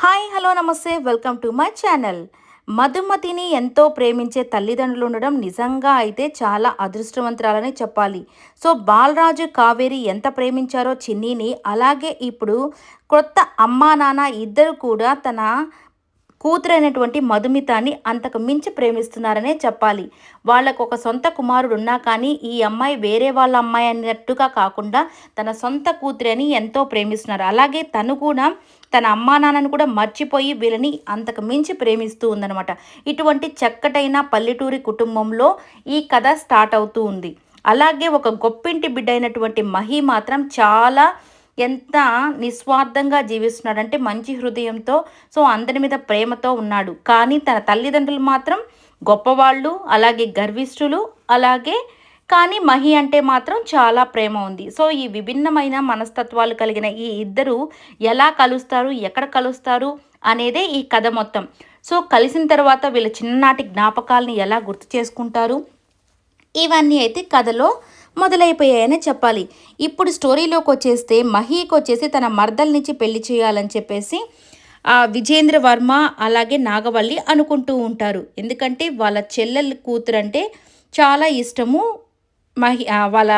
Hi hello namaste. Welcome to my channel. మధుమతిని ఎంతో ప్రేమించే తల్లిదండ్రులు ఉండడం నిజంగా అయితే చాలా అదృష్టవంతురాలని చెప్పాలి. సో బాలరాజు కావేరి ఎంత ప్రేమించారో చిన్నీని అలాగే ఇప్పుడు కొత్త అమ్మా నాన్న ఇద్దరు కూడా తన కూతురైనటువంటి మధుమితాని అంతకు మించి ప్రేమిస్తున్నారనే చెప్పాలి. వాళ్ళకు ఒక సొంత కుమారుడు ఉన్నా కానీ ఈ అమ్మాయి వేరే వాళ్ళ అమ్మాయి అన్నట్టుగా కాకుండా తన సొంత కూతురని అని ఎంతో ప్రేమిస్తున్నారు. అలాగే తను కూడా తన అమ్మా నాన్నను కూడా మర్చిపోయి వీళ్ళని అంతకు మించి ప్రేమిస్తూ ఉందనమాట ఇటువంటి చక్కటైన పల్లెటూరి కుటుంబంలో ఈ కథ స్టార్ట్ అవుతూ ఉంది. అలాగే ఒక గొప్పింటి బిడ్డ అయినటువంటి మహి మాత్రం చాలా ఎంత నిస్వార్థంగా జీవిస్తున్నాడంటే మంచి హృదయంతో సో అందరి మీద ప్రేమతో ఉన్నాడు. కానీ తన తల్లిదండ్రులు మాత్రం గొప్పవాళ్ళు అలాగే గర్విష్ఠులు అలాగే కానీ మహి అంటే మాత్రం చాలా ప్రేమ ఉంది. సో ఈ విభిన్నమైన మనస్తత్వాలు కలిగిన ఈ ఇద్దరు ఎలా కలుస్తారు ఎక్కడ కలుస్తారు అనేదే ఈ కథ మొత్తం. సో కలిసిన తర్వాత వీళ్ళ చిన్ననాటి జ్ఞాపకాలని ఎలా గుర్తు చేసుకుంటారు? ఇవన్నీ అయితే కథలో మొదలైపోయాయని చెప్పాలి. ఇప్పుడు స్టోరీలోకి వచ్చేస్తే మహీకి వచ్చేసి తన మర్దల నుంచి పెళ్ళి చేయాలని చెప్పేసి విజేంద్ర వర్మ అలాగే నాగవల్లి అనుకుంటూ ఉంటారు. ఎందుకంటే వాళ్ళ చెల్లెలు కూతురు అంటే చాలా ఇష్టము మహి వాళ్ళ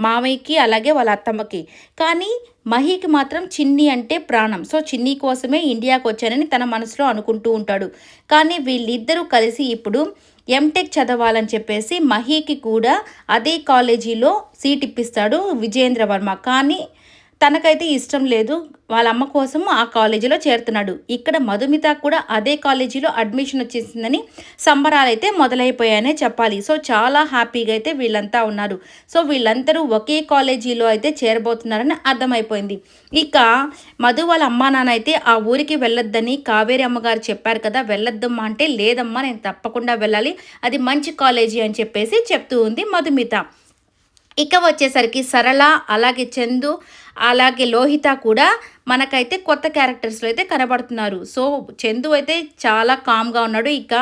మామయ్యకి అలాగే వాళ్ళ అత్తమ్మకి. కానీ మహీకి మాత్రం చిన్ని అంటే ప్రాణం. సో చిన్ని కోసమే ఇండియాకి వచ్చానని తన మనసులో అనుకుంటూ ఉంటాడు. కానీ వీళ్ళిద్దరూ కలిసి ఇప్పుడు ఎంటెక్ చదవాలని చెప్పేసి మహీకి కూడా అదే కాలేజీలో సీట్ ఇప్పిస్తాడు విజేంద్ర వర్మ. కానీ తనకైతే ఇష్టం లేదు. వాళ్ళ అమ్మ కోసం ఆ కాలేజీలో చేరుతున్నాడు. ఇక్కడ మధుమిత కూడా అదే కాలేజీలో అడ్మిషన్ వచ్చేసిందని సంబరాలు అయితే మొదలైపోయాయనే చెప్పాలి. సో చాలా హ్యాపీగా అయితే వీళ్ళంతా ఉన్నారు. సో వీళ్ళందరూ ఒకే కాలేజీలో అయితే చేరబోతున్నారని అర్థమైపోయింది. ఇక మధు వాళ్ళ అమ్మా నాన్న అయితే ఆ ఊరికి వెళ్ళొద్దని కావేరి అమ్మగారు చెప్పారు కదా వెళ్ళొద్దమ్మా అంటే లేదమ్మా నేను తప్పకుండా వెళ్ళాలి. అది మంచి కాలేజీ అని చెప్పేసి చెప్తూ ఉంది మధుమిత. ఇక వచ్చేసరికి సరళ అలాగే చందు అలాగే లోహిత కూడా మనకైతే కొత్త క్యారెక్టర్స్లో అయితే కనబడుతున్నారు. సో చందు అయితే చాలా కామ్గా ఉన్నాడు. ఇక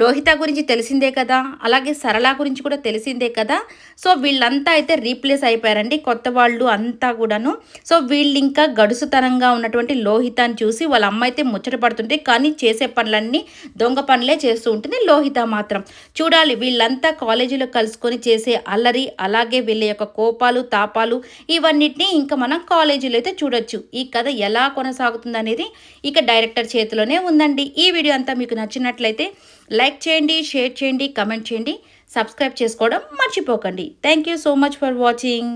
లోహిత గురించి తెలిసిందే కదా అలాగే సరళ గురించి కూడా తెలిసిందే కదా. సో వీళ్ళంతా అయితే రీప్లేస్ అయిపోయారండి కొత్త వాళ్ళు అంతా కూడాను. సో వీళ్ళు ఇంకా గడుసుతనంగా ఉన్నటువంటి లోహితాన్ని చూసి వాళ్ళ అమ్మ అయితే ముచ్చట పడుతుంటే కానీ చేసే పనులన్నీ దొంగ పనులే చేస్తూ ఉంటుంది లోహిత మాత్రం. చూడాలి వీళ్ళంతా కాలేజీలో కలుసుకొని చేసే అల్లరి అలాగే వీళ్ళ యొక్క కోపాలు తాపాలు ఇవన్నిటిని ఇంకా మనం కాలేజీలో అయితే చూడొచ్చు. ఈ కథ ఎలా కొనసాగుతుంది అనేది ఇక డైరెక్టర్ చేతిలోనే ఉందండి. ఈ వీడియో అంతా మీకు నచ్చినట్లయితే లైక్ లైక్ చేయండి షేర్ చేయండి కమెంట్ చేయండి. సబ్స్క్రైబ్ చేసుకోవడం మర్చిపోకండి. Thank you so much for watching